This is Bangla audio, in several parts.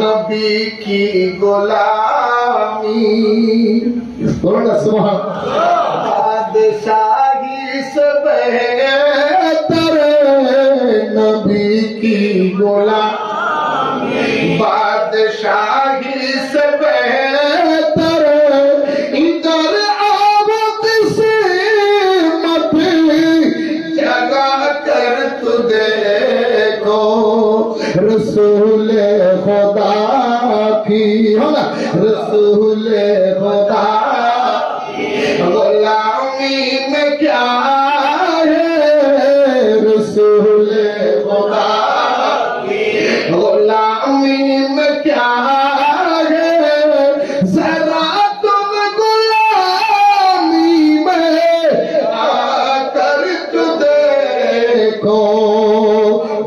নবী কি গোলামি? বলুন না, সুবহান। বাদশাহী সব তরে নবী কি গোলামি? বাদশাহী সব رسول ہونا رسول خدا غلامی میں کیا ہے رسول خدا غلامی میں کیا ہے ذرا تم غلامی میں آ کر تو دیکھو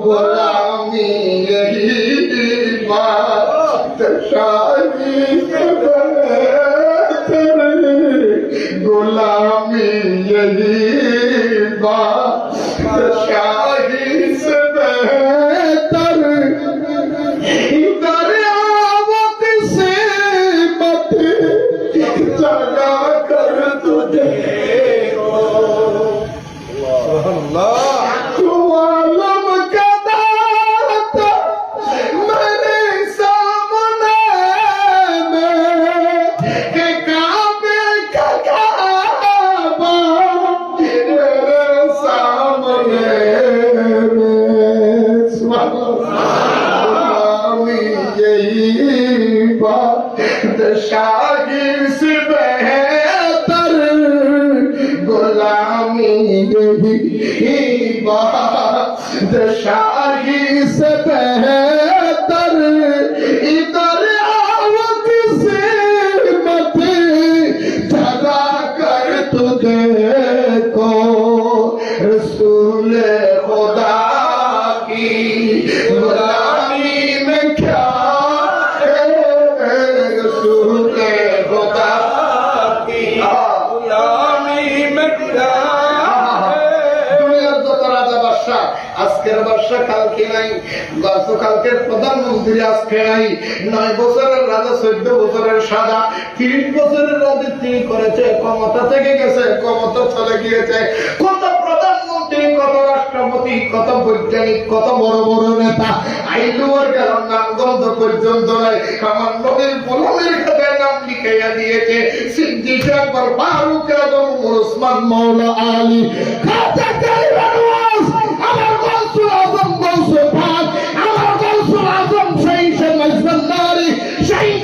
غلامی गुलामी यही बात यही बात शाही से बेहतर गुलामी यही बात शाही से बेहतर इधर आवत से मत जगा कर तू देखो रसूल खुदा की আজকের বাদশা কালকে নাই, গতকালকের প্রধানমন্ত্রী আজকে নাই। নয় বছরের রাজা, চোদ্দ বছরের সাজা তিরিশ বছরের রাজা তিনি করেছে, ক্ষমতা থেকে গেছে, ক্ষমতা চলে গিয়েছে। কত প্রধানমন্ত্রী, কত রাষ্ট্রপতি, কত বৈজ্ঞানিক, কত বড় বড় নেতা। আইলুয়ার কারণ নাম গন্ধ পর্যন্ত নাই। আমার নবীর গোলামের খাতায় নাম লিখাইয়া দিয়েছে, সিদ্দিক আকবর, ফারুক এবং ওসমান মৌলা আলী।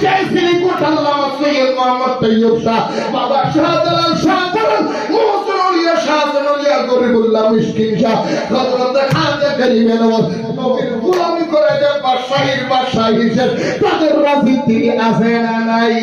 সেই সে সিলিকুট আল্লাহ সৈয়দ মোহাম্মদ তৈয়ব শাহ, বাবা শাহজালাল শাহজালাল মুহসিনুলিয়া শাহজালালিয়া গরিবুল্লাহ মিসকিন শাহ, হযরত খাজা করিমে নওয়াজ নবীর তাদের রাজনীতি আছে না নাই?